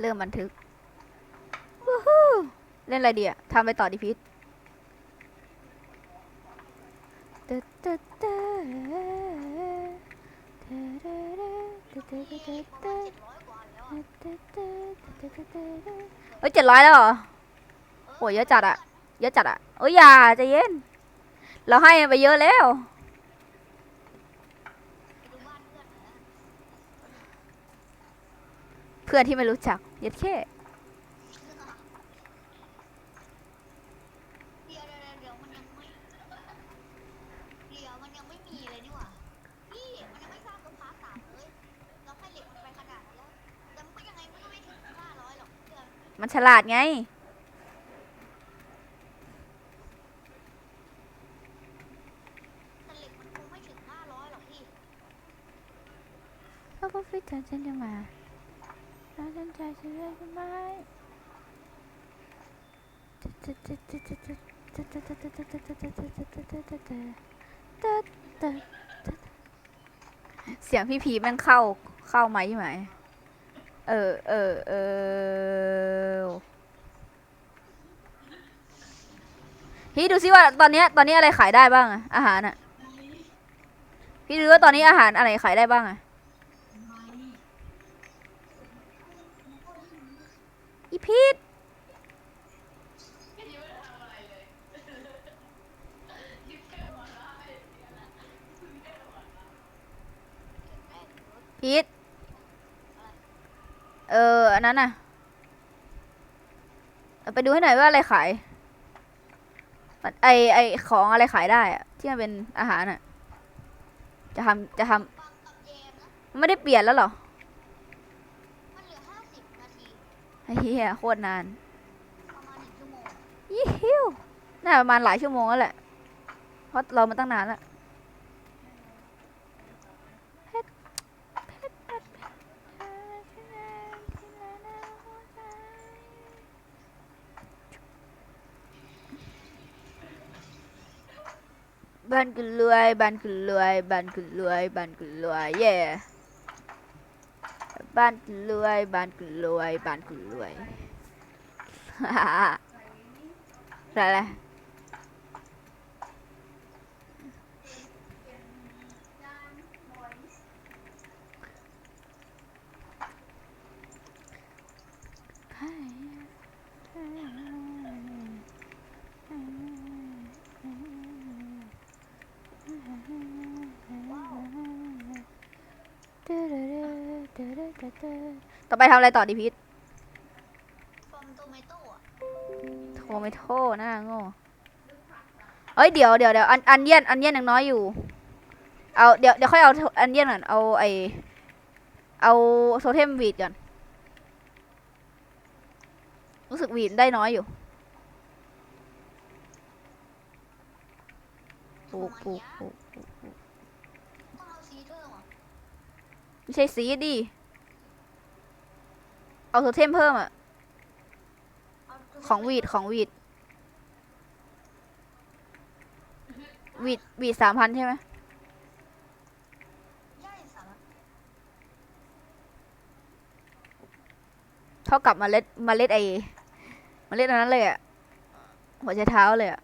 เริ่มบันทึกเล่นอะไรดีอะทำไปต่อดิพิษเฮ้ยเจ็ดร้อยแล้วเหรอโอ้ยเยอะจัดอะเยอะจัดอะเอ้ยอย่าใจเย็น เราให้ไปเยอะแล้วเพื่อนที่ไม่รู้จัก เย็ดแค่เดี๋ยวเดี๋ยวเดี๋ยวมันยังไม่เดี๋ยวมันยังไม่มีเลยนี่หว่าพี่มันยังไม่สร้างตัวพาร์ทสามเลยเราให้เหล็กมันไปขนาดนั้นแล้วแต่มันก็ยังไงมันก็ไม่ถึงห้าร้อยหรอกเพื่อนมันฉลาดไง แต่เหล็กมันคงไม่ถึงห้าร้อยหรอกพี่เขาก็ฟิตจันฉันจะมา แล้วฉันใจฉันเลยทำไมเสียงพี่พีม่งเข้าเข้าไหมไหม เออเออเออพี่ดูซิว่าตอนนี้ตอนนี้อะไรขายได้บ้างอะอาหารอะพี่ดูว่าตอนนี้อาหารอะไรขายได้บ้างอะ อีพีทพีทเออ อันนั้นน่ะ ไปดูให้หน่อยว่าอะไรขายไอไอของอะไรขายได้อะที่มันเป็นอาหารอะจะทำจะทำไม่ได้เปลี่ยนแล้วหรอ มันเหลือห้าสิบนาที ไอ้ เหี้ยโคตรนานประมาณหนึ่งชั่วโมงยี่หิวน่าประมาณหลายชั่วโมงแล้วแหละ เพราะเรามาตั้งนานแล้วบ้านกูรวยบ้านกูรวยบ้านกูรวยบ้านกูรวยเย่ บ้านกูรวย บ้านกูรวย บ้านกูรวยอะไร ต่อไปทำอะไรต่อดีพีทฟอมโตเมโต้อะโทรไม่โทรหน้าโง่เอ้ยเดี๋ยวเดี๋ยวเดี๋ยวอันอันเย็นอันเย็นยังน้อยอยู่ เอาเดี๋ยวเดี๋ยวค่อยเอาอันเย็นก่อนเอาไอเอาโทเทมวีดก่อน รู้สึกวีดได้น้อยอยู่ปลูกปลูกปลูกไม่ใช่สีดิ เอาโทเทมเพิ่มอะของวีดของวีดวีดวีดสามพันใช่ไหมเท่ากับมเมล็ดมเมล็ดไอเมล็ดอันนั้นเลยอะหัวใจเท้าเลยอะ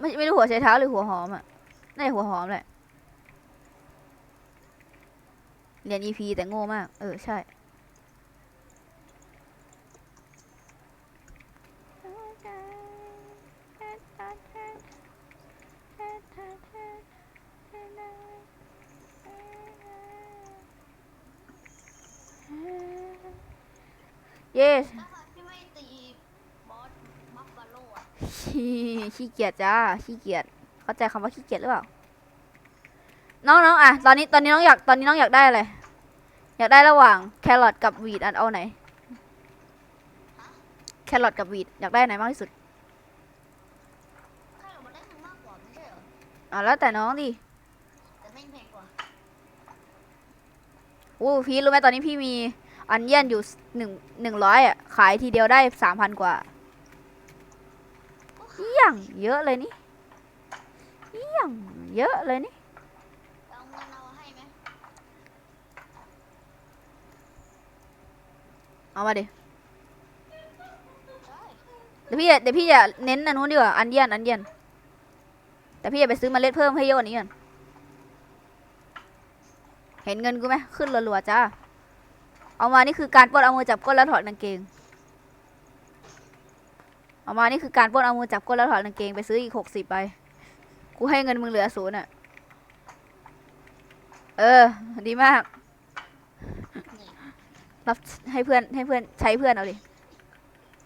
ไม่ไม่รู้หัวใจเท้าหรือหัวหอมอะน่าจะหัวหอมแหละ เรียน EP แต่โง่มาก เออ ใช่ เย้ถ้าหากที่ไม่ตีบอสบัฟฟาโลอะขี้ขี้เกียจจ้า ขี้เกียจ เข้าใจคำว่าขี้เกียจหรือเปล่า น้องน้องอะตอนนี้ตอนนี้น้องอยากตอนนี้น้องอยากได้อะไรอยากได้ระหว่างแครอทกับวีดอันเอาไหนแครอทกับวีดอยากได้ไหนมากที่สุดถ้าเรามาได้มันมากกว่าไม่ใช่เหรออะแล้วแต่น้องดิแต่ไม่แพงกว่าโอ้พี่รู้ไหมตอนนี้พี่มีอันเยี่ยนอยู่หนึ่งหนึ่งร้อยอะขายทีเดียวได้สามพันกว่าเอี่ยงเยอะเลยนี่เอี่ยงเยอะเลยนี่ เอาเงินเอาให้ไหม เอามาดิ เดี๋ยวพี่จะเดี๋ยวพี่จะเน้นอันนู้นดีกว่า อันเยียน อันเยียน แต่พี่จะไปซื้อเมล็ดเพิ่มให้เยอะกว่านี้ก่อนเห็นเงินกูไหมขึ้นรัวๆจ้า เอามานี่คือการปล้นเอามือจับก้นแล้วถอดกางเกง เอามานี่คือการปล้นเอามือจับก้นแล้วถอดกางเกงไปซื้ออีกหกสิบไป กูให้เงินมึงเหลือศูนย์อะ เออ ดีมาก รับให้เพื่อนให้เพื่อนใช้เพื่อนเอาดิ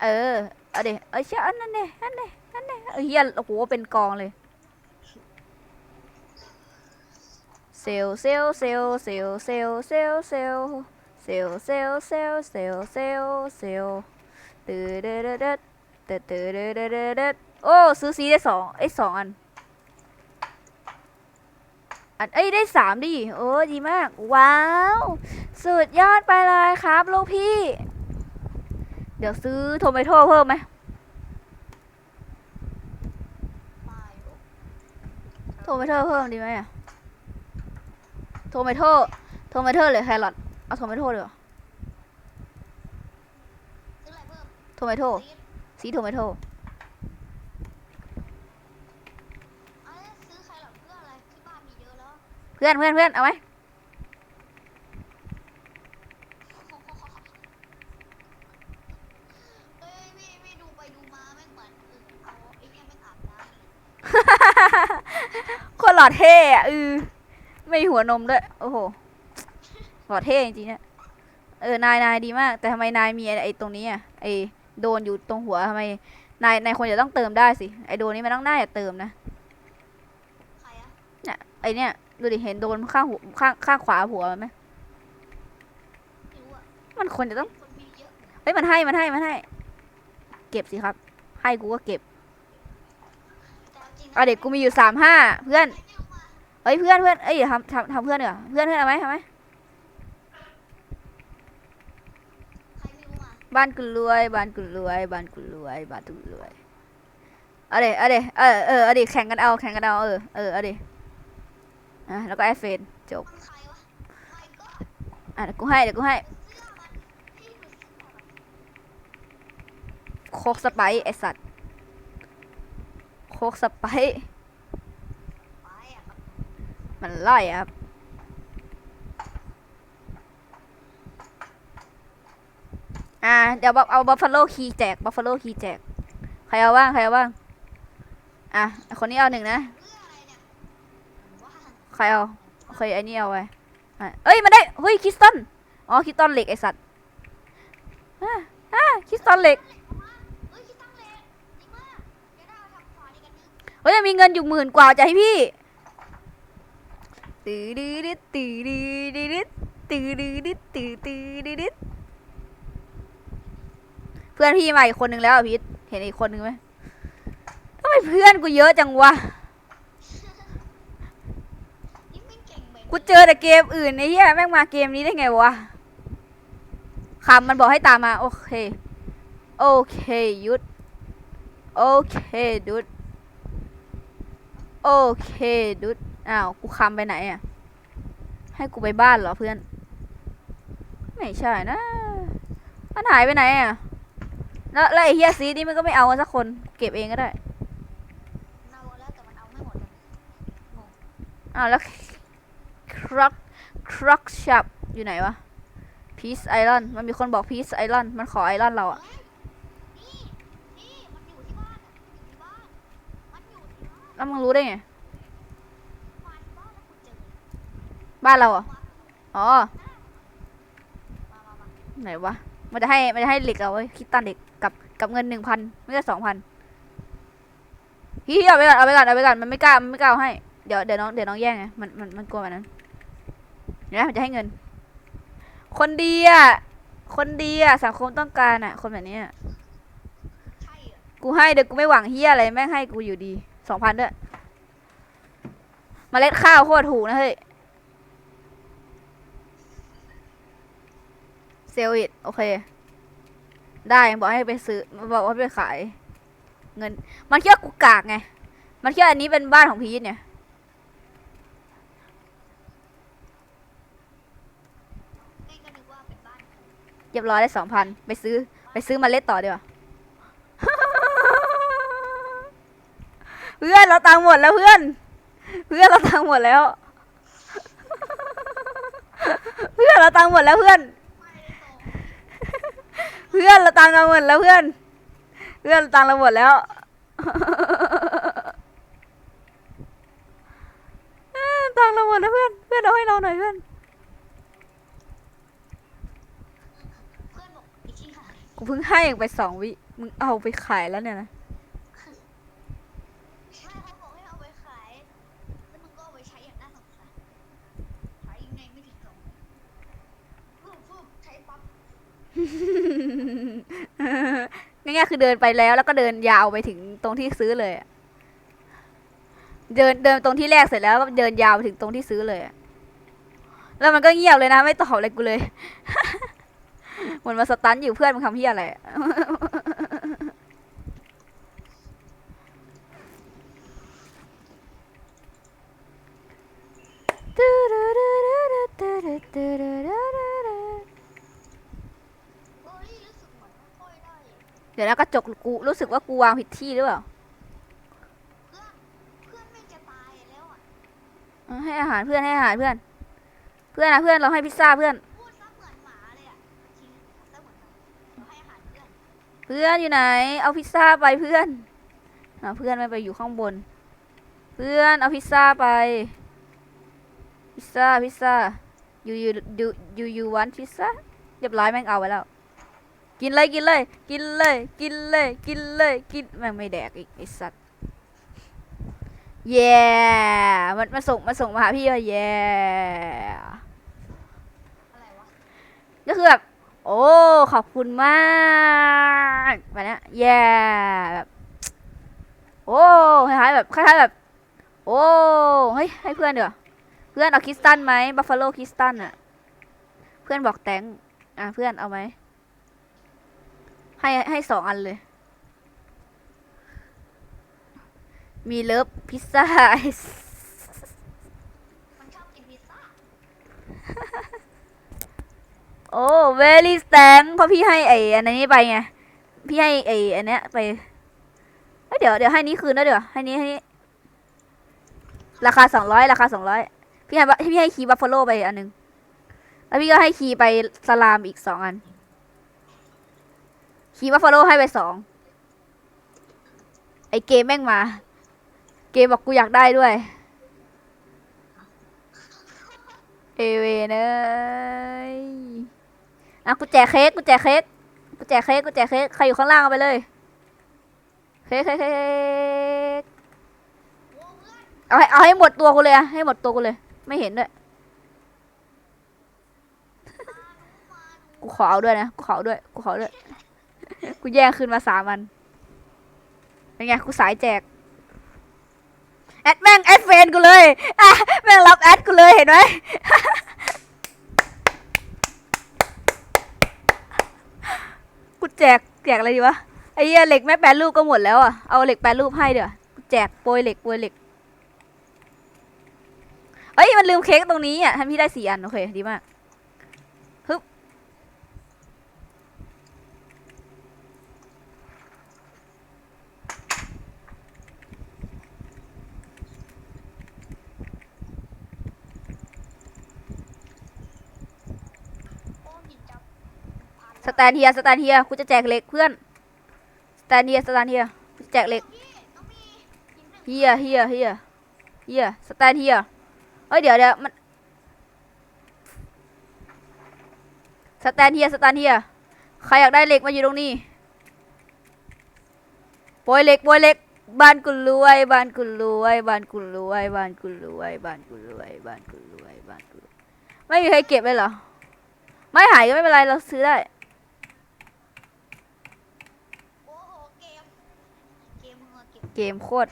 เออ เอาดิเอ้ยเชื่ออันนั้นเนี่ยอันนี้อันนี้เออเฮียโอ้โหเป็นกองเลย เซลลเซลลเซลลเซลลเซลลเซลลเซลลเซลเซลลเซลเซลลเซลเซลลตื่นเด้อเด้อเด้อเด้อตื่นเด้อเด้อเดดโอ้ซื้อซีได้สองไอ้ยสองอัน อันเอ้ยได้สามดิโอ้ดีมาก ว้าว สุดยอดไปเลยครับลูกพี่ เดี๋ยวซื้อโทเมโต้เพิ่มไหมมาอยู่โทเมโต้เพิ่มดีไหมอะโทเมโต้โทเมโต้หรือแครอทเอาโทเมโต้ดีกว่าซื้ออะไรเพิ่มโทเมโต้ซีดสีโทเมโต้ เอ้ยซื้อใครหรอเพื่ออะไรที่บ้านมีเยอะแล้ว เพื่อนเพื่อนเพื่อนเอาไหมเอ้ยพี่พี่ดูไปดูมาแม่งเหมือนเออเอาไอ้เนี่ยแม่งอาบน้ำโคนหล่อเท่อะเออไม่มีหัวนมด้วย โอ้โหหล่อเท่จริงๆเนี่ยเออนายนายดีมาก แต่ทำไมนายมีไอ้ไอ้ตรงนี้อะไอ้โดนอยู่ตรงหัวทำไมนายนายควรจะต้องเติมได้สิไอ้โดนนี้มันต้องน่าจะเติมนะใครอะเนี่ยไอ้เนี่ย ดูดิเห็นโดนข้างหัวข้างข้างขวาหัวมันไหมไม่รู้อะมันควรจะต้องคนมีเยอะเฮ้ยมันให้มันให้มันให้ เก็บสิครับ ให้กูก็เก็บแต่เอาจริงนะเอาเด็กกูมีอยู่สามห้าเพื่อนใครไม่เอามาเอ้ยเพื่อนเพื่อนเอ้ยทำทำทำเพื่อนเหรอเพื่อนเพื่อนเอาไหมเอาไหมใครไม่รู้มาบ้านกูรวยบ้านกูรวยบ้านกูรวยบ้านกูรวยเอาเดเอาเดเออเออเอาเดแข่งกันเอาแข่งกันเอาเออเออเอาเด อะแล้วก็แอฟเฟนจบอะเดี๋ยวกูให้เดี๋ยวกูให้โคกสไปไอสัตว์โคกสไปมันไล่อะครับอ่าเดี๋ยวเอาบัฟฟาโลคีแจกบัฟฟาโลคีแจก ใครเอาบ้าง ใครเอาบ้าง อะ คนนี้เอาหนึ่งนะ เสื้ออะไรเนี่ยว่า ใครเอาโอเคไอ้นี่เอาไว้เอ้ยมันได้เฮ้ยคริสตันอ๋อคริสตันเหล็กไอสัตว์อ่าคริสตันเหล็กเฮ้ยมีเงินอยู่หมื่นกว่าจะให้พี่ตื้อดื้อดื้อตื้อดื้อดื้อดื้อตื้อดื้อดื้อตื้อตื้อดื้อดื้อเพื่อนพี่มาอีกคนนึงแล้วอะพีทเห็นอีกคนนึงไหมทำไมเพื่อนกูเยอะจังวะ นี่ไม่เก่งเหมือนกูเจอแต่เกมอื่นไอ้เหี้ยแม่งมาเกมนี้ได้ไงวะคำมันบอกให้ตามมาโอเค โอเคหยุด โอเคดุด โอเคดุด อ้าวกูคำไปไหนอะ ให้กูไปบ้านเหรอเพื่อน ไม่ใช่นะ มันหายไปไหนอะ แล้วแล้วไอ้เฮียซีนี่มันก็ไม่เอาสักคน เก็บเองก็ได้นาวแล้วแต่มันเอาไม่หมดเลยอ้าวแล้ว ครักครักชับอยู่ไหนวะพีซไอรอนมันมีคนบอกพีซไอรอนมันขอไอรอนเราอะแล้วมึงรู้ได้ไง บ้านเราเหรอะอ๋อ ไหนวะ มันจะให้ มันจะให้เหล็กเราไว้คิดตันเหล็กกับกับเงินหนึ่งพันไม่ใช่สองพันพี่เอาไปก่อนเอาไปก่อนเอาไปก่อนมันไม่กล้ามันไม่กล้าเอาให้ เดี๋ยวเดี๋ยวน้องเดี๋ยวน้องแย่งไงมันมันมันกลัวแบบนั้น นะมันจะให้เงิน คนดีอะ คนดีอะ สังคมต้องการอะ คนแบบนี้กูให้เดี๋ยวกูไม่หวังเฮียอะไรแม่งให้กูอยู่ดีสองพันด้วยเมล็ดข้าวโคตรถูกนะเฮ้ยเซลล์อิดโอเค ได้บอกให้ไปซื้อบอกว่าไปขาย เงิน มันคิดว่ากูกากไง มันคิดว่าอันนี้เป็นบ้านของพีทเนี่ย นี่ก็นึกว่า เป็บรียบร้อยได้สองพันไปซื้อไปซื้อเมาเล็ดต่อดีกว่าเพื่อนเราตังหมดแล้วเพื่อน เพื่อนเราตังหมดแล้ว เพื่อนเราตังหมดแล้วเพื่อน เพื่อนเราตังเราหมดแล้วเพื่อน เพื่อนตังเราหมดแล้วตังเราหมดแล้วเพื่อน เพื่อนเอาให้เราหน่อยเพื่อน เพื่อนบอกอีกที่หาย กูเพิ่งให้ไปสองวิ มึงเอาไปขายแล้วเนี่ยนะใช่เขาบอกให้เอาไปขาย แล้วมึงก็เอาไปใช้อย่างน่าสงสารใช้ในไม่ถึงสองฟืบฟืบใช้ปั๊บง่ายๆคือเดินไปแล้วแล้วก็เดินยาวไปถึงตรงที่ซื้อเลยอะเดินเดินตรงที่แรกเสร็จแล้วก็เดินยาวไปถึงตรงที่ซื้อเลยอะแล้วมันก็เงียบเลยนะ ไม่ตอบอะไรกูเลย เหมือนมาสตันอยู่เพื่อนมึงทำเพี้ยอะไรอะเฮ้ยรู้สึกเหมือนไม่ค่อยได้เดี๋ยวนะกระจกกูรู้สึกว่ากูวางผิดที่หรือเปล่าเพื่อนเพื่อนไม่งจะตายแล้วอะเออให้อาหารเพื่อนให้อาหารเพื่อน เพื่อนนะเพื่อนเราให้พิซซ่าเพื่อน พื่อนอยู่ไหน เอาพิซซ่าไปเพื่อนอะเพื่อนไม่ไปอยู่ข้างบน เพื่อนเอาพิซซ่าไป พิซซ่าพิซซ่า you you do you you want พิซซ่าเรียบร้อยแม่งเอาไปแล้ว กินเลยกินเลย กินเลย กินเลย กินเลย กินแม่งไม่แดกอีกไอสัตว์ yeah มันมาส่งมาส่งมาหาพี่ว่า yeah อะไรวะก็คือแบบ โอ้ ขอบคุณมากแบบนี้แย่แบบโอ้คล้ายๆแบบคล้ายๆแบบ โอ้เฮ้ยให้เพื่อนเดี๋ยวเพื่อนเอาคิสตันไหมบัฟฟาโลคิสตันอะเพื่อนบอกแตงอะเพื่อนเอาไหมให้ให้สองอันเลย มีเลิฟพิซซ่ามันชอบกินพิซซ่า โอ้เวลี่แตงเพราะพี่ให้ไอ้อันนี้ไปไง พี่ให้ไอ้อันเนี้ยไปเดี๋ยวเดี๋ยวให้นี้คืนแล้วเดี๋ยวให้นี้ให้นี้ราคาสองร้อยราคาสองร้อยพี่ให้บพี่ให้คีบัฟฟาโลไปอันหนึงแล้วพี่ก็ให้คีไปสลามอีกสองอัน คีบัฟฟาโลให้ไปสองไอเกมแม่งมา เกมบอกกูอยากได้ด้วย เอเวนเอ้ย อะกูแจกเค้กกูแจกเค้กกูแจกเค้กกูแจกเค้กใครอยู่ข้างล่างเอาไปเลยเค้กเค้กเค้กเอาให้เอาให้หมดตัวกูเลยอะให้หมดตัวกูเลย ไม่เห็นด้วยกูขอเอาด้วยนะกูขอเอาด้วยกูขอด้วย กูแย่งคืนมาสามันเป็นไงกูสายแจกแอดแม่งแอดเฟนกูเลยอะแม่งรับแอดกูเลยเห็นไหม กูแจกแจกอะไรดีวะไอ้เหี้ยเหล็กแม่แปรรูปก็หมดแล้วอะเอาเหล็กแปรรูปให้เดี๋ยวกูแจกโปรยเหล็กโปรยเหล็กเอ้ยมันลืมเค้กตรงนี้อะทำพี่ได้สี่อันโอเคดีมาก ฮึบ โอ้หินจับพัน ส แตนเฮียสแตนเฮียกูจะแจกเหล็กเพื่อนสแตนเฮียสแตนเฮียแจกเหล็กเฮียเฮียเฮียเฮียสแตนเฮียเฮ้ยเดี๋ยวเดี๋ยวมันสแตนเฮียสแตนเฮียใครอยากได้เหล็กมาอยู่ตรงนี้โปรยเหล็กโปรยเหล็กบ้านกูรวยบ้านกูรวยบ้านกูรวยบ้านกูรวยบ้านกูรวยบ้านกูรวยบ้านกูรวยไม่มีใครเก็บเลยเหรอไม่หายก็ไม่เป็นไรเราซื้อได้ โอ้โหเกม เก มมึงอะเก็บเกมโคตร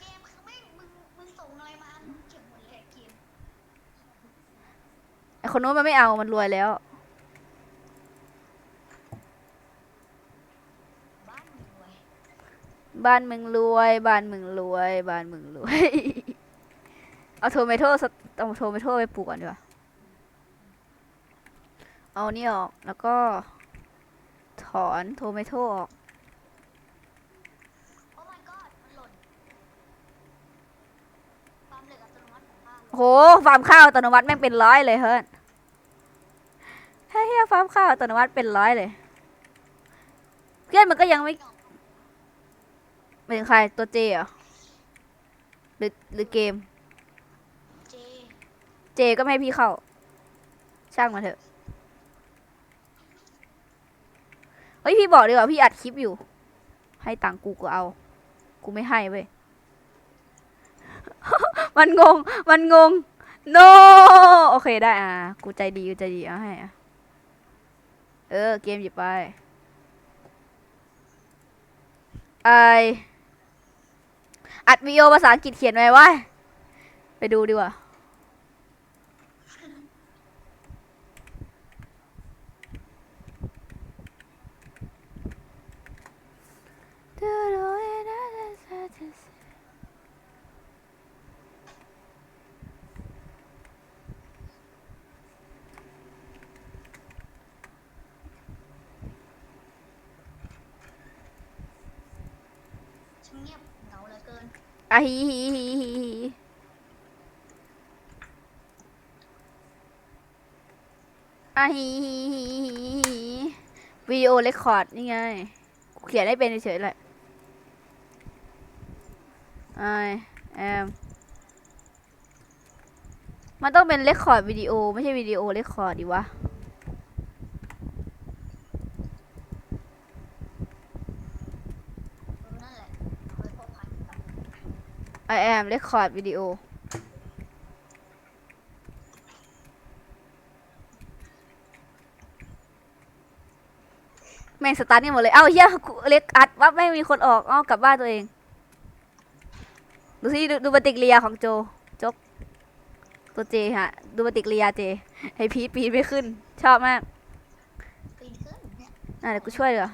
เกมคือไม่มึงมึงส่งอะไรมามึงเก็บหมดเลยเกมไอคนนู้นมันไม่เอามันรวยแล้ว บ้านมึงรวยบ้านมึงรวย บ้านมึงรวย บ้านมึงรวย เอาโทเมโต้สเอาโทเมโต้ไปปลูกก่อนดีกว่า เอานี่ออก แล้วก็ ถอนโทเมโตออก โอ้ my god มันหล่นความเหล็กอัตโนมัติของข้าหล่น โหฟาร์มข้าวอัตโนมัติแม่งเป็นร้อยเลยเฮ้ยเฮ้ยฟาร์มข้าวอัตโนมัติเป็นร้อยเลย เพื่อนมันก็ยังไม่เป็นใครตัวเจเหรอหรือหรือเกม เจ เจก็ไม่ให้พี่เข้า ช่างมันเถอะ เฮ้ยพี่บอกดีกว่าพี่อัดคลิปอยู่ ให้ตังค์กูก็เอา กูไม่ให้เว้ย มันงง มันงง no โอเคได้อะ กูใจดี กูใจดี เอาให้อะ เออ เกมหยิบไป ไอ อัดวิดีโอภาษาอังกฤษเขียนไว้ว่าไปดูดีกว่าช่างเงียบเหงาเหลือเกิน อะฮีฮีฮีฮีอะฮีฮีฮีฮีฮีวิดีโอเรคคอร์ดนี่ไงกูเขียนได้เป็นเฉยๆแหละ I am มันต้องเป็นเรคคอร์ดวิดีโอ ไม่ใช่วิดีโอเรคคอร์ดดิวะ เออนั่นแหละเอาไว้พบพันกับ I am record video แม่งสตาร์ทนี่หมดเลย เอ้าเฮียกูเล็กอัดว่าไม่มีคนออก เอ้ากลับบ้านตัวเอง ดูสิดูดูปฏิกิริยาของโจจกตัวเจฮะ ดูปฏิกิริยาเจ ให้พีทปีนไม่ขึ้น ชอบมากปีนขึ้นเนี่ยอะเดี๋ยวกูช่วยเดี๋ยว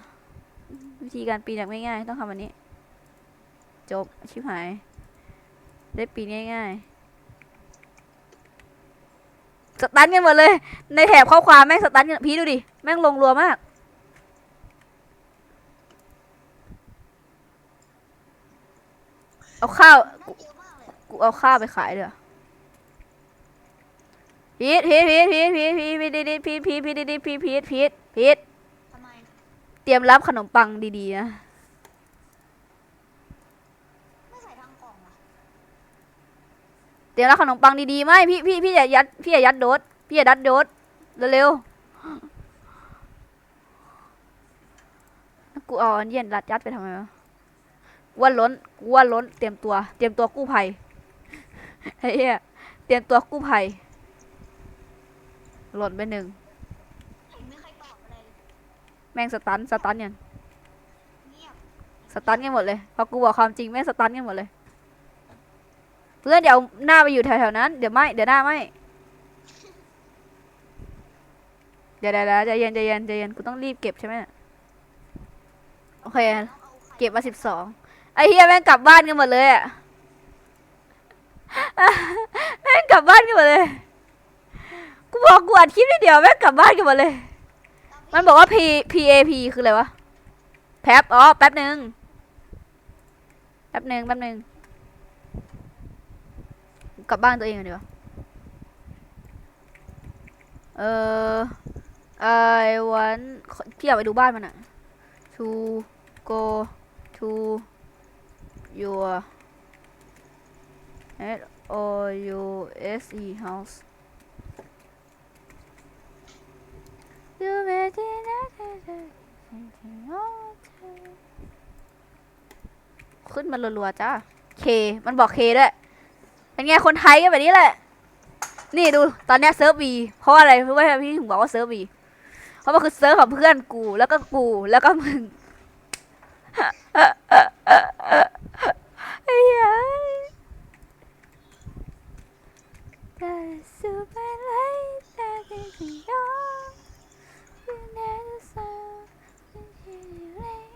วิธีการปีนแบบง่ายๆ ต้องทำอันนี้ จบ ชิบหาย ได้ปีนง่ายๆ สตันกันหมดเลย ในแถบข้อความแม่งสตันกันพี่ดูดิ แม่งลงรัวมาก เอาข้าวน่าเยอะมากเลยอะกูเอาข้าวไปขายเดี๋ยวพีทพีทพีทพีทพีทพีทพีทพีทพีทพีทพีทพีทพีทพีทพีททำไมเตรียมรับขนมปังดีๆนะ ไม่ใส่ทางกล่องล่ะ เตรียมรับขนมปังดีๆไม่พี่พี่พี่อย่ายัดพี่อย่ายัดโดสพี่อย่ายัดโดสเร็วๆกูเอาอันเย็นรัดยัดไปทำไมวะว่าล้นกว่าล้น เตรียมตัว เตรียมตัวกู้ภัยเฮ้ยเตรียมตัวกู้ภัยหล่นไปหนึ่งแม่งสตันสตันยังเงียสตันกันหมดเลยพอกูบอกความจริงแม่งสตันกันหมดเลย เพื่อนเดี๋ยวหน้าไปอยู่แถวๆนั้น เดี๋ยวไม่ เดี๋ยวหน้าไม่ เดี๋ยวเดี๋ยวเดี๋ยวใจเย็นใจเย็นใจเย็นกูต้องรีบเก็บใช่ไหมเนี่ยโอเคเอาไข่เก็บมาสิบสองไอ้เฮียแม่งกลับบ้านกันหมดเลยอะแม่งกลับบ้านกันหมดเลย กูบอกกูอัดคลิปนิดเดียวแม่งกลับบ้านกันหมดเลย มันบอกว่า P P A P คืออะไรวะ แป๊บ อ๋อ แป๊บหนึ่งแป๊บหนึ่งแป๊บหนึ่ง กลับบ้านตัวเองก่อนดีกว่าเออ I want พี่อยากไปดูบ้านมันอะ to go to your H O U S E house You made it ขึ้นมารัวๆจ้า เค มันบอกเคด้วย เป็นไงคนไทยก็แบบนี้แหละ นี่ดูตอนเนี้ยเซิร์ฟบีเพราะอะไรรู้ไหมพี่ถึงบอกว่าเซิร์ฟบีเพราะมันคือเซิร์ฟของเพื่อนกู แล้วก็กูแล้วก็มึงไอ้เหี้ยแต่สุดไปเลยแต่เป็นสิ่งยอมอยู่ในสาวเป็นที่เล็ก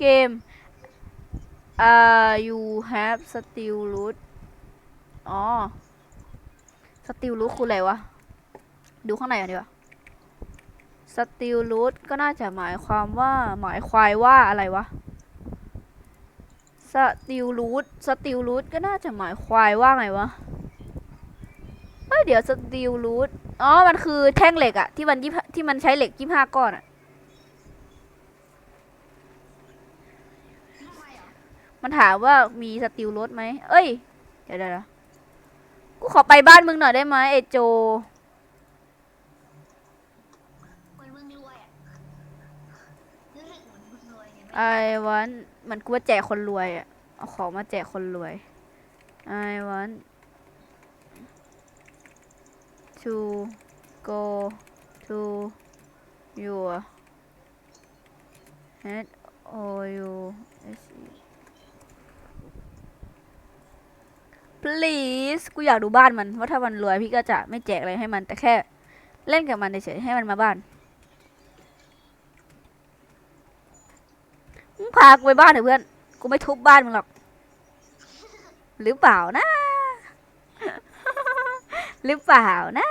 เกมอ่า you have steel root อ๋อ steel root คืออะไรวะ ดูข้างในกันดีกว่า steel root ก็น่าจะหมายความว่าหมายควายว่าอะไรวะ steel root steel root ก็น่าจะหมายควายว่าไงวะเฮ้เดี๋ยว steel root อ๋อ มันคือแท่งเหล็กอะที่มันที่มันใช้เหล็กยี่ห้าก้อนอะ ทำไมเหรอ มันถามว่ามีสติลรถไหม เอ้ยเดี๋ยวเดี๋ยวเดี๋ยวกูขอไปบ้านมึงหน่อยได้ไหมไอโจเหมือนมึงรวยอะรู้สึกเหมือนมึงรวยไงไอวันมันกูว่าแจกคนรวยอะเอาของมาแจกคนรวย I want to go to your head or you please กูอยากดูบ้านมันว่าถ้ามันรวยพี่ก็จะไม่แจกอะไรให้มันแต่แค่เล่นกับมันเฉยๆให้มันมาบ้านมึงพากูไปบ้านเถอะเพื่อน กูไม่ทุบบ้านมึงหรอก หรือเปล่านะ หรือเปล่านะ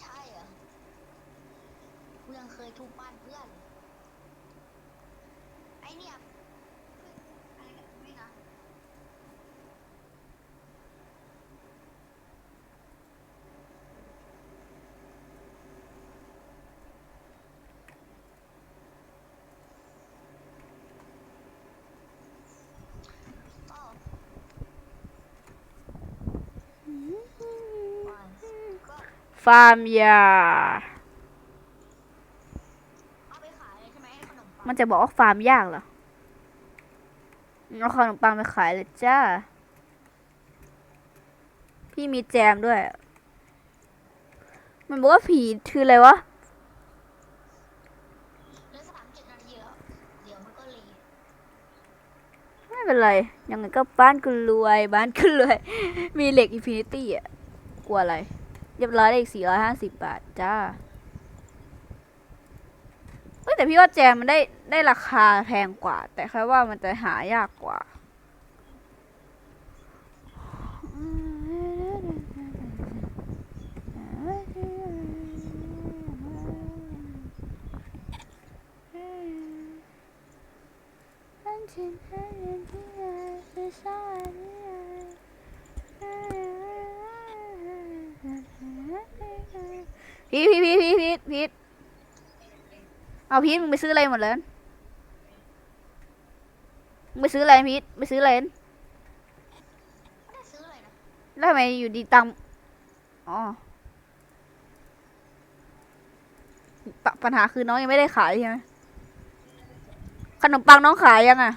ใช่เหรอกูยังเคยทุบบ้านเพื่อนเลยไอเนี่ยอะไรกันไม่นะ ก็ว่าก็ ฟาร์มยาเอาไปขายเลยใช่ไหมขนมปังมันจะบอกว่าฟาร์มยากเหรอเอาขนมปังไปขายเลยจ้า พี่มีแจมด้วย มันบอกว่าผีคืออะไรวะเหลือสามเจ็ดนาทีแล้วเดี๋ยวมันก็รีไม่เป็นไร ยังไงก็บ้านกูรวย บ้านกูรวย มีเหล็กอินฟินิตี้อะ กลัวอะไร เรียบร้อยได้อีกสี่ร้อยห้าสิบบาทจ้าเฮ้ยแต่พี่ว่าแจมมันได้ได้ราคาแพงกว่า แต่แค่ว่ามันจะหายากกว่า พีทพีทพีทพีทพีทพีทเอาพีทมึงไปซื้ออะไรหมดเลยมึงไปซื้ออะไรพีทไปซื้ออะไรไม่ได้ซื้ออะไรนะแล้วทำไมอยู่ดีตังอ๋อปะปัญหาคือน้องยังไม่ได้ขายใช่ไหมขนมปังน้องขายยังอะ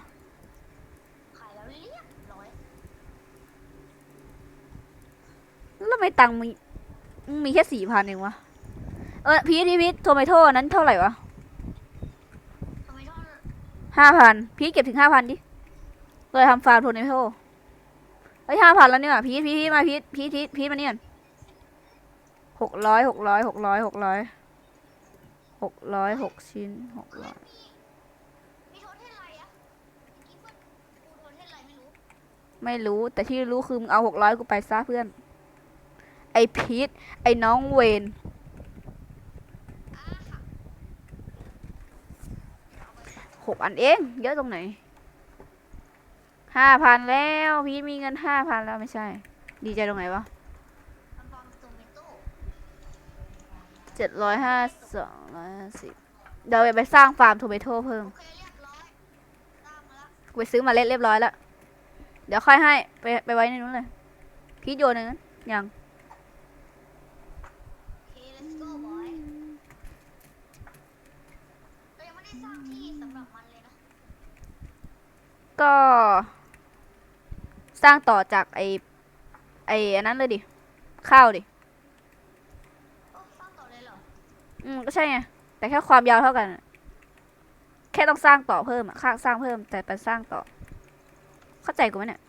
ขายแล้วเรียบร้อยแล้วทำไมตังค์มีมึง มีแค่สี่พันเองวะ เออพีทพีทพีทโทรไมโทนั้นเท่าไหร่วะทำไมต้องห้าพันพีทเก็บถึงห้าพันดิเลยทำฟาร์มโทรไมโทเฮ้ยห้าพันแล้วเนี่ยพีทพีทพีทมาพีทพีทพีทพีทมาเนี่ยหกร้อยหกร้อยหกร้อยหกร้อยหกร้อยหกชิ้นหกร้อยมีโทษเท่าไรอะเมื่อกี้เพื่อนกูโทษเท่าไรไม่รู้ไม่รู้แต่ที่รู้คือมึงเอาหกร้อยกูไปซะเพื่อน ไอพีทไอน้องเวนหกอันเอง เยอะตรงไหนห้าพันแล้ว พีทมีเงินห้าพันแล้วไม่ใช่ ดีใจตรงไหนวะมันฟอเจ็ดร้อยห้าสองร้อยห้าสิบเดี๋ยวไปสร้างฟาร์มโทเมโต้เพิ่มไปซื้อมาเล็ดเรียบร้อยแล้ว เดี๋ยวค่อยให้ ไปไปไว้ในนู้นเลย พีทโยนนนั้นยัง โอเค let's go boy เรายังไม่ได้สร้างที่สำหรับมันเลยนะ ก็ สร้างต่อจากไอไออันนั้นเลยดิ ข้าวดิโอ้สร้างต่อเลยเหรอ อืมก็ใช่ไง แต่แค่ความยาวเท่ากันอะแค่ต้องสร้างต่อเพิ่มอะค่าสร้างเพิ่ม แต่เป็นสร้างต่อ เข้าใจกูไหมเนี่ย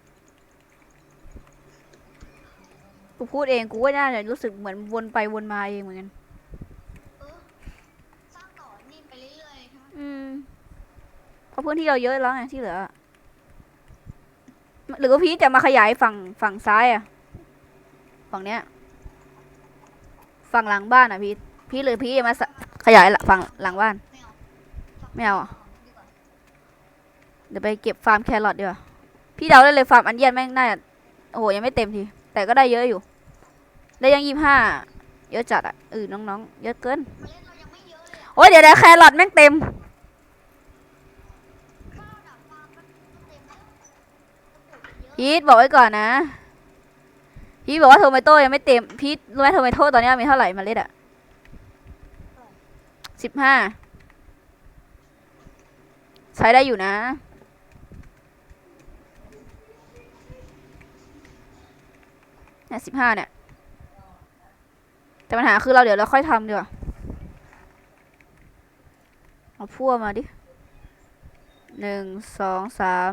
กูพูดเองกูก็น่าจะรู้สึกเหมือนวนไปวนมาเองเหมือนกันเออสร้างต่อนี่ไปเรื่ก็พื้นที่เราเยอะแล้วไงที่เหลือ หรือว่าพี่จะมาขยายฝั่งฝั่งซ้ายอะฝั่งเนี้ย ฝั่งหลังบ้านอะพี่พี่หรือพี่จะมาขยายฝั่งหลังบ้าน ไม่เอาเดี๋ยวไปเก็บฟาร์มแครอทดีกว่าพี่เดาได้เลยฟาร์มอันเยียนแม่งน่าจะโอ้โหยังไม่เต็มที แต่ก็ได้เยอะอยู่ ได้ยังยี่ห้าเยอะจัดอะเออน้องๆ เยอะเกิน โอ้ยเดี๋ยวเดี๋ยวแครอทแม่งเต็ม ข้าวดับฟาร์มมันก็เต็มแล้วจะปลูกเยอะ พีทบอกไว้ก่อนนะ พีทบอกว่าโทเมโต้ยังไม่เต็ม พีทรู้ไหมโทเมโต้ตอนนี้มีเท่าไหร่เมล็ดอะสิบห้าใช้ได้อยู่นะ เนี่ยสิบห้าเนี่ย แต่ปัญหาคือเราเดี๋ยวเราค่อยทำดีกว่า เอาพั่วมาดิหนึ่งสองสาม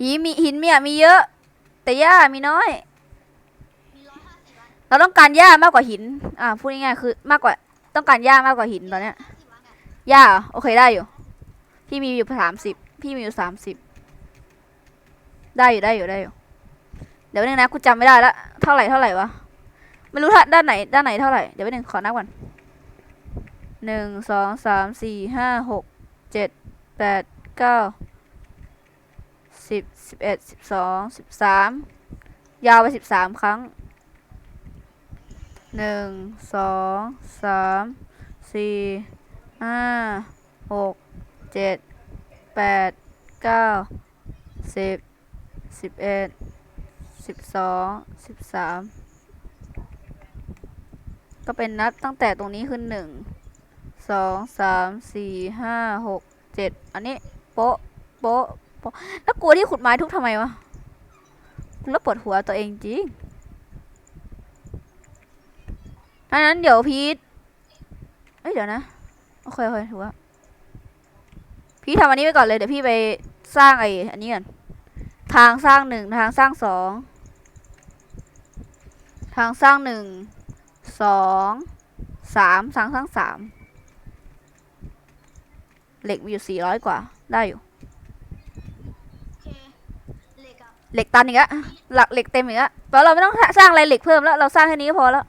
หินมีหินมีอะมีเยอะ แต่หญ้ามีน้อยมีร้อยห้าสิบอันเราต้องการหญ้ามากกว่าหิน อ่าพูดง่ายๆคือมากกว่าต้องการหญ้ามากกว่าหินตอนเนี้ยห้าสิบอันอะหญ้าเหรอโอเคได้อยู่ พี่มีอยู่สามสิบพี่มีอยู่สามสิบได้อยู่ได้อยู่ได้อยู่ เดี๋ยวนึงนะกูจำไม่ได้ละเท่าไหร่เท่าไหร่วะไม่รู้ท่าด้านไหนด้านไหนเท่าไหร่เดี๋ยวไปหนึ่งขอนับก่อนหนึ่งสองสามสี่ห้าหกเจ็ดแปดเก้า สิบเอ็ดสิบสองสิบสามยาวไปสิบสามครั้งหนึ่งสองสามสี่ห้าหกเจ็ดแปดเก้าสิบสิบเอ็ดสิบสองสิบสามก็เป็นนับตั้งแต่ตรงนี้คือหนึ่งสองสามสี่ห้าหกเจ็ดอันนี้โป๊ะโป๊ะ ปะแล้วกลัวที่ขุดไม้ทุกทำไมวะกูแล้วปวดหัวตัวเองจริงอันนั้นเดี๋ยวพีทเอ้ยเดี๋ยวนะ โอเคโอเคถือว่า พี่ทำอันนี้ไปก่อนเลย เดี๋ยวพี่ไปสร้างไอ้อันนี้ก่อน ทางสร้างหนึ่งทางสร้างสอง ทางสร้างหนึ่ง สอง สามทางสร้างสาม เหล็กมีอยู่สี่ร้อยกว่า ได้อยู่ โอเค เหล็กตันอีกแล้วหลักเหล็กเต็มอีกแล้วเพราะเราไม่ต้องสร้างอะไรเหล็กเพิ่มแล้ว เราสร้างแค่นี้ก็พอแล้ว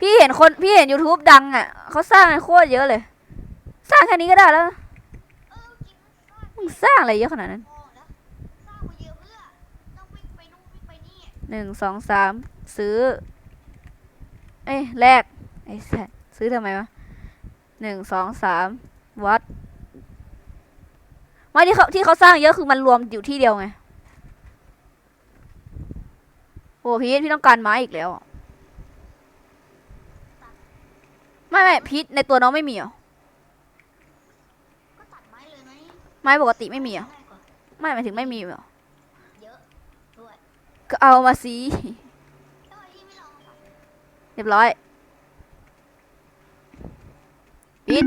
พี่เห็นคนพี่เห็น YouTube ดังอะเขาสร้างกันโคตรเยอะเลย สร้างแค่นี้ก็ได้แล้วมึงสร้างอะไรเยอะขนาดนั้นหนึ่งสองสามซื้อ เอ้ยแลกไอ้แซ่ซื้อทำไมวะหนึ่งสองสามวัดไม่ที่เขาที่เขาสร้างเยอะคือมันรวมอยู่ที่เดียวไง โอ้พีทพี่ต้องการไม้อีกแล้วอะไม่ไม่พีทในตัวน้องไม่มีเหรอก็ตัดไม้เลยไหมไม้ปกติไม่มีเหรอง่ายกว่าไม่หมายถึงไม่มีเหรอเยอะด้วยก็เอามาสิทำไมพี่ไม่ลองตัดเรียบร้อยพีท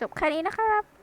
จบแค่นี้นะครับ